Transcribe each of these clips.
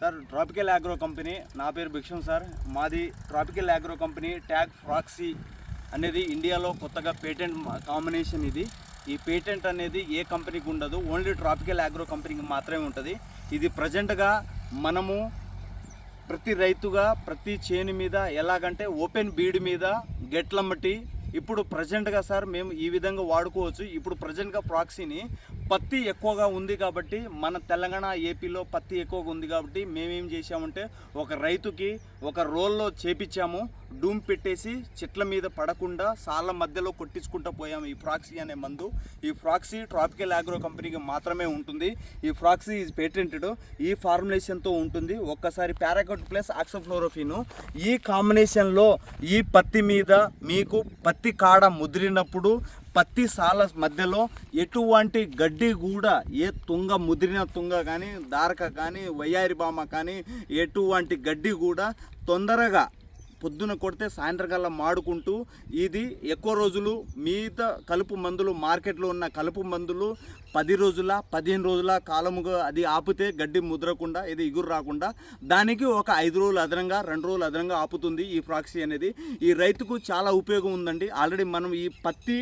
Sir tropical agro company నా పేరు Bhiksham sir. మాది ట్రాపికల్ ఆగ్రో కంపెనీ ట్యాగ్ ఫ్రాక్సీ అనేది ఇండియాలో కొత్తగా పేటెంట్ కాంబినేషన్ ఇది. ఈ పేటెంట్ అనేది ఏ కంపెనీకి ఉండదు ఓన్లీ ట్రాపికల్ ఆగ్రో కంపెనీకి మాత్రమే ఉంటుంది. ఇది ప్రజెంట్గా మనము ప్రతి రైతుగా ప్రతి చేను మీద ఎలాగంటే ఓపెన్ బీడ్ మీద గెట్లమ్మటి ఇప్పుడు ప్రజెంట్గా సార్ మేము ఈ విధంగా వాడుకోవచ్చు. ఇప్పుడు ప్రజెంట్గా ప్రాక్సీని పత్తి ఎక్కువగా ఉంది కాబట్టి మన తెలంగాణ ఏపీలో పత్తి ఎక్కువగా ఉంది కాబట్టి మేమేం చేసామంటే ఒక రైతుకి ఒక రోల్లో చేపించాము. డూమ్ పెట్టేసి చెట్ల మీద పడకుండా సాళ్ళ మధ్యలో కొట్టించుకుంటూ పోయాము ఈ ఫ్రాక్సీ అనే మందు. ఈ ఫ్రాక్సీ ట్రాపికల్ ఆగ్రో కంపెనీకి మాత్రమే ఉంటుంది. ఈ ఫ్రాక్సీ ఈజ్ పేటెంటెడ్. ఈ ఫార్ములేషన్తో ఉంటుంది. ఒక్కసారి పారాగోట్ ప్లస్ ఆక్సోఫ్లోరోఫిన్. ఈ కాంబినేషన్లో ఈ పత్తి మీద మీకు పత్తి కాడ ముదిరినప్పుడు పత్తి సాల మధ్యలో ఎటువంటి గడ్డి కూడా ఏ తుంగ ముదిరిన తుంగ కానీ దారక కానీ వయ్యారి బామ కానీ ఎటువంటి గడ్డి కూడా తొందరగా పొద్దున కొడితే సాయంత్రకాలం మాడుకుంటూ ఇది ఎక్కువ రోజులు మిగతా కలుపు మందులు మార్కెట్లో ఉన్న కలుపు మందులు పది రోజుల పదిహేను రోజుల కాలముగా అది ఆపితే గడ్డి ముద్రకుండా ఇది ఇగురు రాకుండా దానికి ఒక ఐదు రోజులు అదనంగా రెండు రోజులు అదనంగా ఆపుతుంది ఈ ఫ్రాక్సీ అనేది. ఈ రైతుకు చాలా ఉపయోగం ఉందండి. ఆల్రెడీ మనం ఈ పత్తి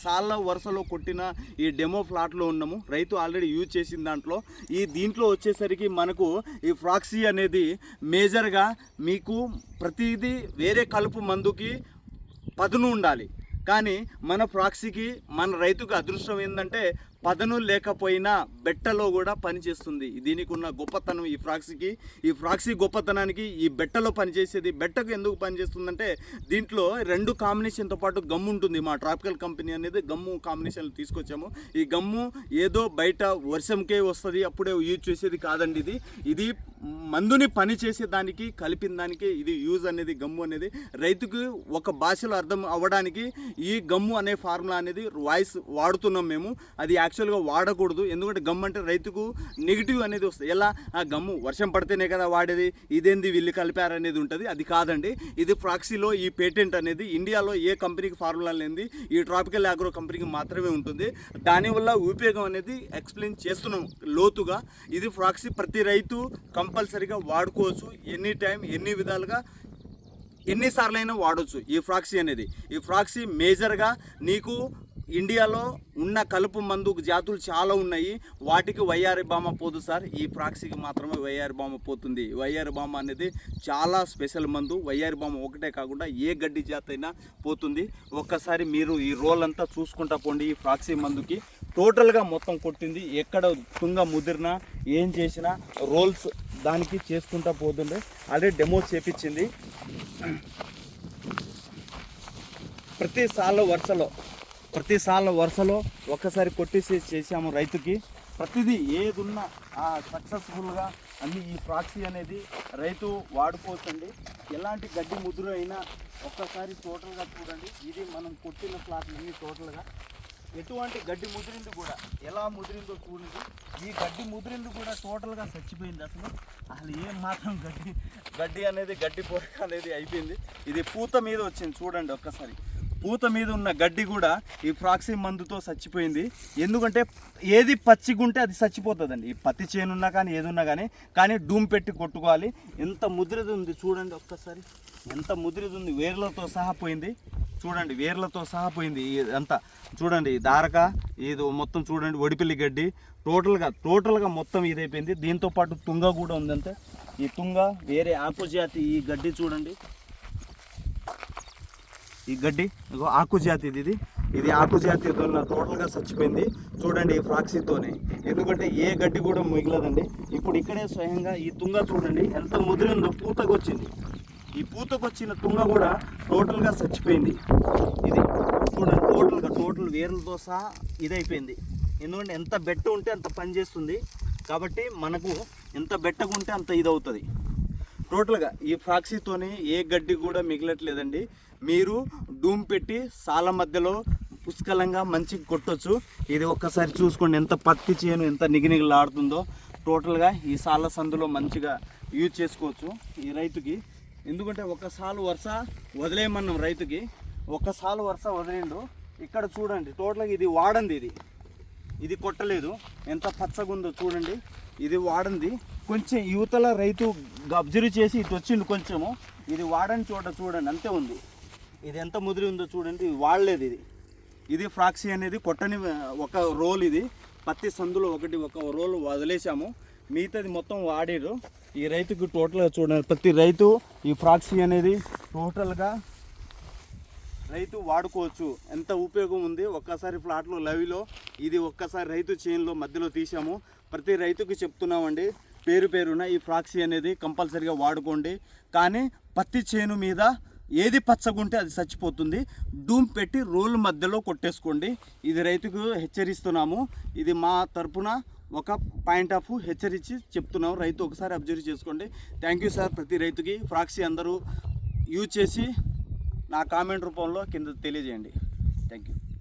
సాళ్ళ వరుసలో కొట్టిన ఈ డెమో ఫ్లాట్లో ఉన్నాము. రైతు ఆల్రెడీ యూజ్ చేసిన దాంట్లో. ఈ దీంట్లో వచ్చేసరికి మనకు ఈ ఫ్రాక్సీ అనేది మేజర్గా మీకు ప్రతిదీ వేరే కలుపు మందుకి పదును ఉండాలి. కానీ మన ఫ్రాక్సీకి మన రైతుకు అదృష్టం ఏంటంటే పదను లేకపోయినా బెట్టలో కూడా పనిచేస్తుంది. దీనికి ఉన్న గొప్పతనం ఈ ఫ్రాక్సీకి. ఈ ఫ్రాక్సీ గొప్పతనానికి ఈ బెట్టలో పనిచేసేది బెట్టకు ఎందుకు పనిచేస్తుందంటే దీంట్లో రెండు కాంబినేషన్తో పాటు గమ్ము ఉంటుంది. మా ట్రాపికల్ కంపెనీ అనేది గమ్ము కాంబినేషన్ తీసుకొచ్చాము. ఈ గమ్ము ఏదో బయట వర్షంకే వస్తుంది అప్పుడే యూజ్ చేసేది కాదండి ఇది. ఇది మందుని పని చేసే దానికి కలిపిన దానికి ఇది యూజ్ అనేది గమ్ము అనేది. రైతుకు ఒక భాషలో అర్థం అవ్వడానికి ఈ గమ్ము అనే ఫార్ములా అనేది వాయిస్ వాడుతున్నాం మేము. అది యాక్చువల్గా వాడకూడదు. ఎందుకంటే గమ్ము అంటే రైతుకు నెగిటివ్ అనేది వస్తుంది. ఎలా? ఆ గమ్ము వర్షం పడితేనే కదా వాడేది. ఇదేంది వీళ్ళు కలిపారు అనేది ఉంటుంది. అది కాదండి. ఇది ప్రాక్సీలో ఈ పేటెంట్ అనేది ఇండియాలో ఏ కంపెనీకి ఫార్ములా లేనిది ఈ ట్రాపికల్ ఆగ్రో కంపెనీకి మాత్రమే ఉంటుంది. దానివల్ల ఉపయోగం అనేది ఎక్స్ప్లెయిన్ చేస్తున్నాం లోతుగా. ఇది ఫ్రాక్సీ ప్రతి రైతు కంపల్సరీగా వాడుకోవచ్చు. ఎనీ టైం ఎన్ని విధాలుగా ఎన్నిసార్లైనా వాడవచ్చు ఈ ఫ్రాక్సీ అనేది. ఈ ఫ్రాక్సీ మేజర్గా నీకు ఇండియాలో ఉన్న కలుపు మందు జాతులు చాలా ఉన్నాయి. వాటికి వయ్యారి బామ పోదు సార్. ఈ ఫ్రాక్సీకి మాత్రమే వైఆర్ బామ పోతుంది. వైఆర్ బామ అనేది చాలా స్పెషల్ మందు. వైఆర్ బామ ఒకటే కాకుండా ఏ గడ్డి జాతి అయినా పోతుంది. ఒక్కసారి మీరు ఈ రోల్ అంతా చూసుకుంటా పోండి ఈ ఫ్రాక్సీ మందుకి. టోటల్గా మొత్తం కొట్టింది ఎక్కడ తుంగ ముదిరినా ఏం చేసినా రోల్స్ దానికి చేసుకుంటా పోతుండే. ఆల్రెడీ డెమో చేపించింది. ప్రతి సార్ల వరుసలో ప్రతిసార్లు వరుసలో ఒక్కసారి కొట్టేసి చేసాము రైతుకి. ప్రతిదీ ఏదున్నా సక్సెస్ఫుల్గా అన్ని ఈ ప్రాక్సీ అనేది రైతు వాడుకోవచ్చండి. ఎలాంటి గడ్డి ముదురు అయినా ఒక్కసారి టోటల్గా చూడండి. ఇది మనం కొట్టిన ప్లాట్లు అన్ని టోటల్గా. ఎటువంటి గడ్డి ముదిరింది కూడా ఎలా ముదిరిందో చూడండి. ఈ గడ్డి ముదిరింది కూడా టోటల్గా చచ్చిపోయింది అసలు. అసలు ఏం మాత్రం గడ్డి గడ్డి అనేది గడ్డి పొరక అనేది అయిపోయింది. ఇది పూత మీద వచ్చింది. చూడండి ఒక్కసారి. పూత మీద ఉన్న గడ్డి కూడా ఈ ఫ్రాక్సీ మందుతో చచ్చిపోయింది. ఎందుకంటే ఏది పచ్చిగుంటే అది చచ్చిపోతుందండి. ఈ పత్తి చేనున్నా కానీ ఏదున్నా కానీ కానీ డూమ్ పెట్టి కొట్టుకోవాలి. ఎంత ముద్రది ఉంది చూడండి ఒక్కసారి. ఎంత ముద్రది ఉంది వేర్లతో సహా పోయింది. చూడండి వేర్లతో సహా పోయింది అంతా. చూడండి దారక ఇది మొత్తం చూడండి ఒడిపిల్లి గడ్డి. టోటల్గా టోటల్గా మొత్తం ఇదైపోయింది. దీంతో పాటు తుంగ కూడా ఉందంటే ఈ తుంగ వేరే ఆకు ఈ గడ్డి చూడండి. ఈ గడ్డి ఇగో ఆకుజాతి ఇది ఇది. ఇది ఆకు జాతి ఉన్న టోటల్గా చచ్చిపోయింది. చూడండి ఈ ఫ్రాక్సీతోనే ఎందుకంటే ఏ గడ్డి కూడా మిగిలదండి. ఇప్పుడు ఇక్కడే స్వయంగా ఈ తుంగ చూడండి ఎంత ముదిరిందో పూతకు వచ్చింది ఈ పూతకు వచ్చిన తుంగ కూడా టోటల్గా చచ్చిపోయింది. ఇది చూడండి టోటల్గా టోటల్ వేర్లతో సహా ఇదైపోయింది. ఎందుకంటే ఎంత బెట్ట ఉంటే అంత పని చేస్తుంది కాబట్టి మనకు ఎంత బెట్టగా ఉంటే అంత ఇదవుతుంది. టోటల్గా ఈ ఫ్రాక్సీతోని ఏ గడ్డి కూడా మిగలట్లేదండి. మీరు డూమ్ పెట్టి సాల మధ్యలో పుష్కలంగా మంచిగా కొట్టొచ్చు. ఇది ఒక్కసారి చూసుకోండి ఎంత పత్తి చేను ఎంత నిగినిగిలాడుతుందో. టోటల్గా ఈ సాల సందులో మంచిగా యూజ్ చేసుకోవచ్చు ఈ రైతుకి. ఎందుకంటే ఒకసారి వరుస వదిలేయమన్నాం రైతుకి. ఒకసారి వరుస వదిలిండు. ఇక్కడ చూడండి టోటల్గా ఇది వాడంది ఇది. ఇది కొట్టలేదు. ఎంత పచ్చగా ఉందో చూడండి. ఇది వాడంది. కొంచెం యువతల రైతు అబ్జర్వ్ చేసి ఇటు వచ్చిండు కొంచెము. ఇది వాడని చోట చూడండి అంతే ఉంది. ఇది ఎంత ముదిరి ఉందో చూడండి ఇది వాడలేదు ఇది. ఇది ఫ్రాక్సీ అనేది కొట్టని ఒక రోల్ ఇది. పత్తి సందులో ఒకటి ఒక రోల్ వదిలేసాము. మిగతాది మొత్తం వాడారు. ఈ రైతుకు టోటల్గా చూడండి ప్రతి రైతు ఈ ఫ్రాక్సీ అనేది టోటల్గా రైతు వాడుకోవచ్చు. ఎంత ఉపయోగం ఉంది? ఒక్కసారి ఫ్లాట్లో లవిలో ఇది ఒక్కసారి రైతు చేనులో మధ్యలో తీసాము. ప్రతి రైతుకి చెప్తున్నామండి పేరు పేరున ఈ ఫ్రాక్సీ అనేది కంపల్సరీగా వాడుకోండి. కానీ పత్తి చేను మీద ఏది పచ్చగుంటే అది చచ్చిపోతుంది. డూమ్ పెట్టి రోల్ మధ్యలో కొట్టేసుకోండి. ఇది రైతుకు హెచ్చరిస్తున్నాము. ఇది మా తరపున ఒక పాయింట్ ఆఫ్ హెచ్చరించి చెప్తున్నాము. రైతు ఒకసారి అబ్జర్వ్ చేసుకోండి. థ్యాంక్ యూ సార్ ప్రతి రైతుకి. ఫ్రాక్సీ అందరూ యూజ్ చేసి నా కామెంట్ రూపంలో కింద తెలియజేయండి. Thank you.